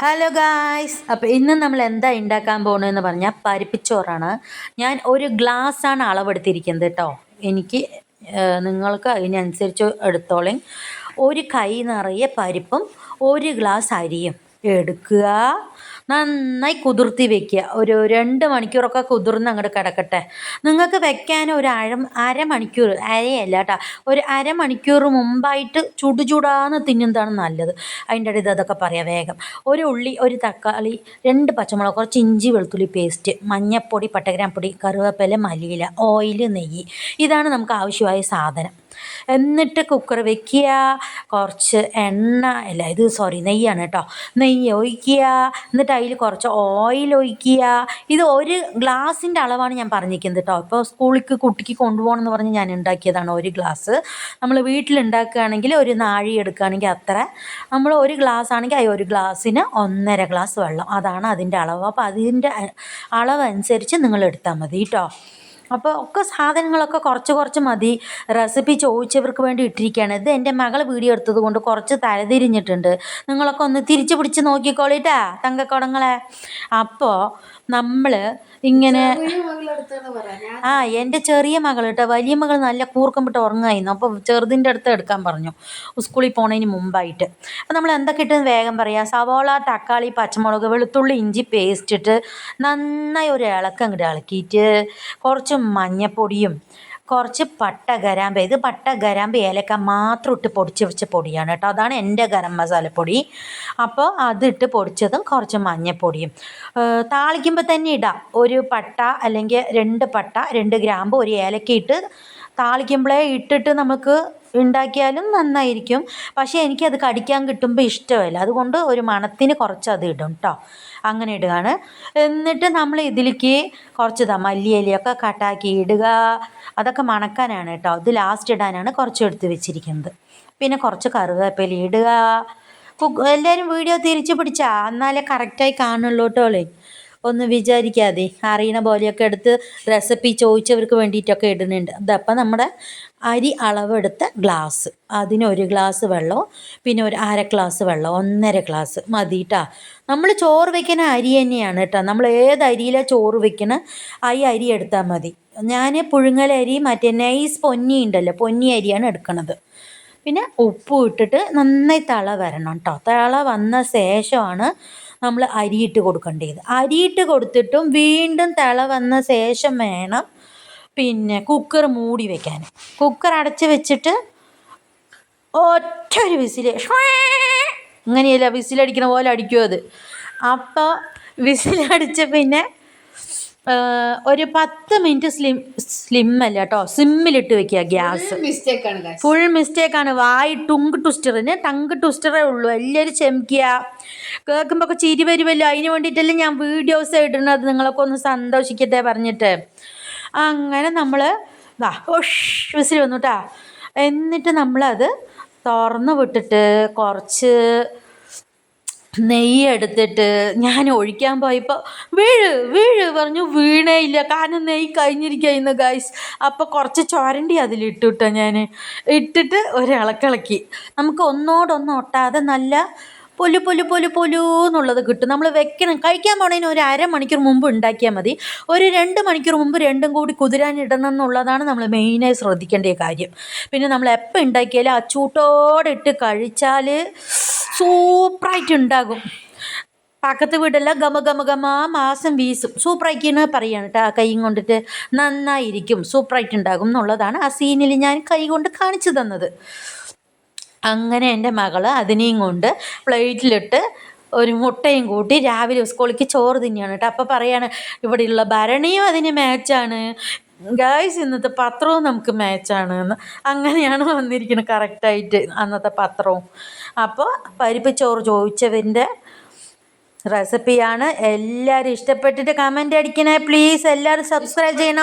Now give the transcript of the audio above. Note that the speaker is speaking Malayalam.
ഹലോ ഗായ്സ് അപ്പോൾ ഇന്ന് നമ്മൾ എന്താ ഉണ്ടാക്കാൻ പോകണമെന്ന് പറഞ്ഞാൽ പരിപ്പിച്ചോറാണ്. ഞാൻ ഒരു ഗ്ലാസ്സാണ് അളവെടുത്തിരിക്കുന്നത് കേട്ടോ എനിക്ക് നിങ്ങൾക്ക് അതിനനുസരിച്ച് എടുത്തോളേം. ഒരു കൈ നിറയെ പരിപ്പും ഒരു ഗ്ലാസ് അരിയും എടുക്കുക. നന്നായി കുതിർത്തി വെക്കുക. ഒരു രണ്ട് മണിക്കൂറൊക്കെ കുതിർന്ന് അങ്ങോട്ട് കിടക്കട്ടെ. നിങ്ങൾക്ക് വെക്കാൻ ഒരു അര അരമണിക്കൂർ അരയല്ല കേട്ടോ. ഒരു അരമണിക്കൂർ മുമ്പായിട്ട് ചുടുചൂടാന്ന് തിന്നുന്നതാണ് നല്ലത്. അതിന്റെ ഇടയിൽ അതൊക്കെ പറയാം വേഗം. ഒരു ഉള്ളി ഒരു തക്കാളി രണ്ട് പച്ചമുളക് കുറച്ച് ഇഞ്ചി വെളുത്തുള്ളി പേസ്റ്റ് മഞ്ഞപ്പൊടി മഞ്ഞൾപ്പൊടി പട്ടഗ്രാമ്പൊടി കറിവേപ്പില മല്ലിയില ഓയിൽ നെയ്യ്. ഇതാണ് നമുക്ക് ആവശ്യമായ സാധനം. എന്നിട്ട് കുക്കർ വെക്കുക. കുറച്ച് എണ്ണ അല്ല ഇത് സോറി നെയ്യാണ് കേട്ടോ. നെയ്യ് ഒഴിക്കുക. എന്നിട്ട് അതിൽ കുറച്ച് ഓയിൽ ഒഴിക്കുക. ഇത് ഒരു ഗ്ലാസിന്റെ അളവാണ് ഞാൻ പറഞ്ഞിരിക്കുന്നത് കേട്ടോ. ഇപ്പോൾ സ്കൂളിലേക്ക് കുട്ടിക്ക് കൊണ്ടുപോകണം എന്ന് പറഞ്ഞ് ഞാൻ ഉണ്ടാക്കിയതാണ് ഒരു ഗ്ലാസ് നമ്മൾ വീട്ടിലുണ്ടാക്കുകയാണെങ്കിൽ ഒരു നാഴി എടുക്കുകയാണെങ്കിൽ അത്ര. നമ്മൾ ഒരു ഗ്ലാസ് ആണെങ്കിൽ ആ ഒരു ഗ്ലാസ്സിന് ഒന്നര ഗ്ലാസ് വെള്ളം. അതാണ് അതിന്റെ അളവ്. അപ്പോൾ അതിന്റെ അളവനുസരിച്ച് നിങ്ങൾ എടുത്താൽ മതി കേട്ടോ. അപ്പോൾ ഒക്കെ സാധനങ്ങളൊക്കെ കുറച്ച് കുറച്ച് മതി. റെസിപ്പി ചോദിച്ചവർക്ക് വേണ്ടി ഇട്ടിരിക്കുകയാണ്. ഇത് എന്റെ മകൾ വീഡിയോ എടുത്തത് കൊണ്ട് കുറച്ച് തലതിരിഞ്ഞിട്ടുണ്ട്. നിങ്ങളൊക്കെ ഒന്ന് തിരിച്ചു പിടിച്ച് നോക്കിക്കോളിട്ടാ തങ്കക്കുടങ്ങളെ. അപ്പോൾ നമ്മൾ ഇങ്ങനെ ആ എന്റെ ചെറിയ മകൾ കേട്ടോ വലിയ മകൾ നല്ല കൂർക്കം വിട്ട് ഉറങ്ങായിരുന്നു. അപ്പോൾ ചെറുതിന്റെ അടുത്ത് എടുക്കാൻ പറഞ്ഞു. സ്കൂളിൽ പോണതിന് മുമ്പായിട്ട്. അപ്പോൾ നമ്മൾ എന്തൊക്കെ ഇട്ടെന്ന് വേഗം പറയാം. സവോള തക്കാളി പച്ചമുളക് വെളുത്തുള്ളി ഇഞ്ചി പേസ്റ്റ് ഇട്ട് നന്നായി ഒരു ഇളക്കം ഇങ്ങോട്ട് ഇളക്കിയിട്ട് കുറച്ച് മഞ്ഞപ്പൊടിയും കുറച്ച് പട്ട ഗരാമ്പ ഇത് പട്ട ഗരാമ്പ ഏലക്ക മാത്രം ഇട്ട് പൊടിച്ച് വെച്ച പൊടിയാണ് കേട്ടോ. അതാണ് എന്റെ ഗരം മസാലപ്പൊടി അപ്പോൾ അതിട്ട് പൊടിച്ചതും കുറച്ച് മഞ്ഞപ്പൊടിയും. താളിക്കുമ്പോൾ തന്നെ ഇടാം. ഒരു പട്ട അല്ലെങ്കിൽ രണ്ട് പട്ട രണ്ട് ഗ്രാമ്പ് ഒരു ഏലക്ക ഇട്ട് താളിക്കുമ്പോഴേ ഇട്ടിട്ട് നമുക്ക് ഉണ്ടാക്കിയാലും നന്നായിരിക്കും. പക്ഷേ എനിക്കത് കടിക്കാൻ കിട്ടുമ്പോൾ ഇഷ്ടമല്ല. അതുകൊണ്ട് ഒരു മണത്തിന് കുറച്ച് അത് ഇടും കേട്ടോ അങ്ങനെ ഇടുകയാണ്. എന്നിട്ട് നമ്മൾ ഇതിലേക്ക് കുറച്ച് ഇതാ മല്ലിയിലൊക്കെ കട്ടാക്കി ഇടുക. അതൊക്കെ മണക്കാനാണ് കേട്ടോ ഇത് ലാസ്റ്റ് ഇടാനാണ് കുറച്ച് എടുത്ത് വെച്ചിരിക്കുന്നത്. പിന്നെ കുറച്ച് കറിവേപ്പില ഇടുക. എല്ലാവരും വീഡിയോ തിരിച്ചു പിടിച്ചാ? എന്നാലേ കറക്റ്റായി കാണുള്ളൂ കേട്ടോളേ ഒന്ന് വിചാരിക്കാതെ അറിയണ പോലെയൊക്കെ എടുത്ത് റെസിപ്പി ചോദിച്ചവർക്ക് വേണ്ടിയിട്ടൊക്കെ ഇടുന്നുണ്ട്. അതപ്പം നമ്മുടെ അരി അളവെടുത്ത ഗ്ലാസ് അതിന് ഒരു ഗ്ലാസ് വെള്ളവും പിന്നെ ഒരു അര ഗ്ലാസ് വെള്ളം ഒന്നര ഗ്ലാസ് മതി നമ്മൾ ചോറ് വയ്ക്കുന്ന അരി തന്നെയാണ് കേട്ടോ നമ്മൾ ഏത് അരിയിലാണ് ചോറ് വയ്ക്കണ ആ അരി എടുത്താൽ മതി. ഞാൻ പുഴുങ്ങലരി മറ്റേ നൈസ് പൊന്നി ഉണ്ടല്ലോ പൊന്നി അരിയാണ് എടുക്കണത്. പിന്നെ ഉപ്പും ഇട്ടിട്ട് നന്നായി തള വരണം കേട്ടോ തള വന്ന ശേഷമാണ് നമ്മൾ അരിയിട്ട് കൊടുക്കേണ്ടത്. അരിയിട്ട് കൊടുത്തിട്ടും വീണ്ടും തിള വന്ന ശേഷം വേണം പിന്നെ കുക്കർ മൂടി വെക്കാൻ. കുക്കർ അടച്ച് വെച്ചിട്ട് ഒറ്റ ഒരു വിസിൽ ഇങ്ങനെയല്ല വിസിലടിക്കണ പോലെ അടിക്കും അത് അപ്പോൾ വിസിലടിച്ച പിന്നെ ഒരു പത്ത് മിനിറ്റ് സ്ലിം സ്ലിം അല്ല കേട്ടോ. സിമ്മിലിട്ട് വെക്കുക ഗ്യാസ്. മിസ്റ്റേക്ക് ആണ്. ഫുൾ വായി ടുങ്ക് ട്വിസ്റ്ററിന് ടങ്ക് ട്വിസ്റ്ററേ ഉള്ളൂ. എല്ലാവരും ക്ഷമിക്കുക. കേൾക്കുമ്പോൾ ഒക്കെ ചിരി വരുമല്ലോ. അതിന് വേണ്ടിയിട്ടല്ലേ ഞാൻ വീഡിയോസ് ഇടുന്നത്. നിങ്ങളൊക്കെ ഒന്ന് സന്തോഷിക്കട്ടെ പറഞ്ഞിട്ട്. അങ്ങനെ നമ്മൾ വാ ഒഷ് വിസിൽ വന്നു കേട്ടാ എന്നിട്ട് നമ്മളത് തുറന്ന് വിട്ടിട്ട് കുറച്ച് നെയ്യ് എടുത്തിട്ട് ഞാൻ ഒഴിക്കാൻ പോയപ്പോൾ വീഴ് വീഴ് പറഞ്ഞു വീണേ ഇല്ല കാരണം നെയ്യ് കഴിഞ്ഞിരിക്കുന്നു ഗൈസ് അപ്പോൾ കുറച്ച് ചോരണ്ടി അതിലിട്ടു ഞാൻ ഇട്ടിട്ട് ഒരിളക്കിളക്കി നമുക്ക് ഒന്നോടൊന്നും ഒട്ടാതെ നല്ല പൊലു പൊലു പൊലു പൊലു എന്നുള്ളത് കിട്ടും. നമ്മൾ വെക്കണം. കഴിക്കാൻ പോണതിന് ഒരു അരമണിക്കൂർ മുമ്പ് ഉണ്ടാക്കിയാൽ മതി. ഒരു രണ്ട് മണിക്കൂർ മുമ്പ് രണ്ടും കൂടി കുതിരാനിടണം എന്നുള്ളതാണ് നമ്മൾ മെയിനായി ശ്രദ്ധിക്കേണ്ട കാര്യം. പിന്നെ നമ്മൾ എപ്പോൾ ഉണ്ടാക്കിയാലും ആ ചൂട്ടോടെ ഇട്ട് കഴിച്ചാൽ സൂപ്പറായിട്ട് ഉണ്ടാകും. പക്കത്ത് വീടെല്ലാം ഗമ ഗമ ഗമ മാസം വീസും. സൂപ്പറായിക്കാണ് പറയാണ് കേട്ടോ കൈയും കൊണ്ടിട്ട് നന്നായിരിക്കും. സൂപ്പറായിട്ട് ഉണ്ടാകും എന്നുള്ളതാണ് ആ സീനിൽ ഞാൻ കൈ കൊണ്ട് കാണിച്ചു തന്നത്. അങ്ങനെ എന്റെ മകൾ അതിനെയും കൊണ്ട് പ്ലേറ്റിലിട്ട് ഒരു മുട്ടയും കൂട്ടി രാവിലെ സ്കൂളിലേക്ക് ചോറ് തിന്നെയാണ് കേട്ടോ. അപ്പോൾ പറയാണ് ഇവിടെയുള്ള ഭരണിയും അതിന് മാച്ചാണ് ഗായ്സ് ഇന്നത്തെ പത്രവും നമുക്ക് മാച്ചാണ് എന്ന്. അങ്ങനെയാണ് വന്നിരിക്കുന്നത് കറക്റ്റായിട്ട് അന്നത്തെ പത്രവും. അപ്പോൾ പരിപ്പ് ചോറ് ചോദിച്ചവന്റെ റെസിപ്പിയാണ് എല്ലാവരും ഇഷ്ടപ്പെട്ടിട്ട് കമന്റ് അടിക്കണേ. പ്ലീസ് എല്ലാവരും സബ്സ്ക്രൈബ് ചെയ്യണം.